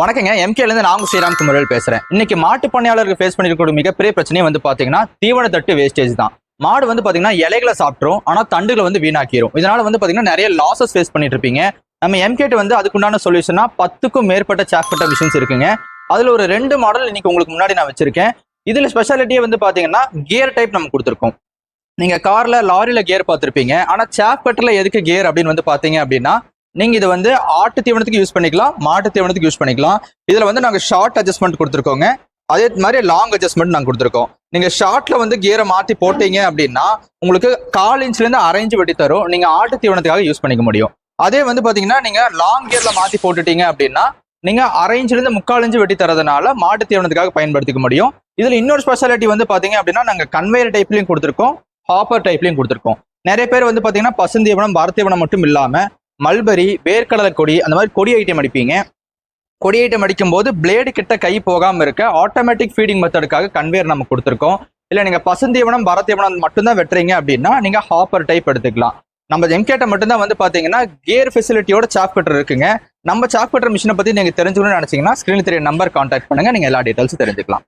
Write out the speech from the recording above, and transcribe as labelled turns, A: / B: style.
A: வணக்கங்க. எம்கேலேருந்து நாங்கள் ஸ்ரீராம் குமரல் பேசுகிறேன் இன்னைக்கு மாட்டு பண்ணையாளருக்கு ஃபேஸ் பண்ணிருக்கக்கூடிய மிகப்பெரிய பிரச்சனையே வந்து பார்த்தீங்கன்னா தீவன தட்டு வேஸ்டேஜ் தான். மாடு வந்து பார்த்தீங்கன்னா இலைகளை சாப்பிட்ரும் ஆனால் தண்டுகளை வந்து வீணாக்கிரும். இதனால வந்து பார்த்தீங்கன்னா நிறைய லாசஸ் ஃபேஸ் பண்ணிட்டு இருப்பீங்க. நம்ம எம்கேட் வந்து அதுக்குண்டான சொல்யூஷனா பத்துக்கும் மேற்பட்ட சாப்டர் மிஷின்ஸ் இருக்குங்க. அதில் ஒரு ரெண்டு மாடல் இன்னைக்கு உங்களுக்கு முன்னாடி நான் வச்சிருக்கேன். இதில் ஸ்பெஷாலிட்டியே வந்து பார்த்தீங்கன்னா கியர் டைப் நம்ம கொடுத்துருக்கோம். நீங்கள் காரில் லாரியில் கியர் பார்த்துருப்பீங்க. ஆனால் சாப் எதுக்கு கியர் அப்படின்னு வந்து பார்த்தீங்க அப்படின்னா நீங்க இது வந்து ஆட்டு தீவனத்துக்கு யூஸ் பண்ணிக்கலாம் மாட்டு தீவனத்துக்கு யூஸ் பண்ணிக்கலாம். இதுல வந்து நாங்க ஷார்ட் அட்ஜஸ்ட்மெண்ட் கொடுத்துருக்கோங்க. அதே மாதிரி லாங் அட்ஜஸ்ட்மெண்ட் நாங்க கொடுத்துருக்கோம். நீங்க ஷார்ட்ல வந்து கியரை மாத்தி போட்டீங்க அப்படின்னா உங்களுக்கு கால் இன்ச்ல இருந்து அரை வெட்டி தரும். நீங்க ஆட்டு தீவனத்துக்காக யூஸ் பண்ணிக்க முடியும். அதே வந்து பாத்தீங்கன்னா நீங்க லாங் கியர்ல மாத்தி போட்டுட்டீங்க அப்படின்னா நீங்க அரை இருந்து முக்கால் இன்ச்சு வெட்டி தரதுனால மாட்டு தீவனத்துக்காக பயன்படுத்திக்க முடியும். இதுல இன்னொரு ஸ்பெஷாலிட்டி வந்து பாத்தீங்க அப்படின்னா நாங்க கன்வேயர் டைப்லயும் கொடுத்துருக்கோம் ஹாப்பர் டைப்லயும் கொடுத்துருக்கோம். நிறைய பேர் வந்து பாத்தீங்கன்னா பசுந்தீவனம் பாரத்தீவனம் மட்டும் இல்லாம மல்பரி வேர்க்கடலை கொடி அந்த மாதிரி கொடி ஐட்டம் அடிப்பீங்க. கொடி ஐட்டம் அடிக்கும் போது பிளேடு கிட்ட கை போகாமல் இருக்க ஆட்டோமேட்டிக் ஃபீடிங் மெத்தடுக்காக கன்வேர் நம்ம கொடுத்துருக்கோம். இல்லை நீங்கள் பசுந்தீவனம் பரத்தீவனம் மட்டும்தான் வெட்டுறீங்க அப்படின்னா நீங்கள் ஹாப்பர் டைப் எடுத்துக்கலாம். நம்ம எம்கேட்ட மட்டும்தான் வந்து பார்த்தீங்கன்னா கியர் ஃபெசிலிட்டியோட சாப் கட்டர் இருக்குங்க. நம்ம சாப்பிட்டர் மிஷினை பற்றி நீங்கள் தெரிஞ்சுக்கணும்னு நினைச்சீங்கன்னா ஸ்க்ரீனில் தெரிய நம்பர் கான்டாக்ட் பண்ணுங்க. நீங்கள் எல்லா டீட்டெயில்ஸும் தெரிஞ்சுக்கலாம்.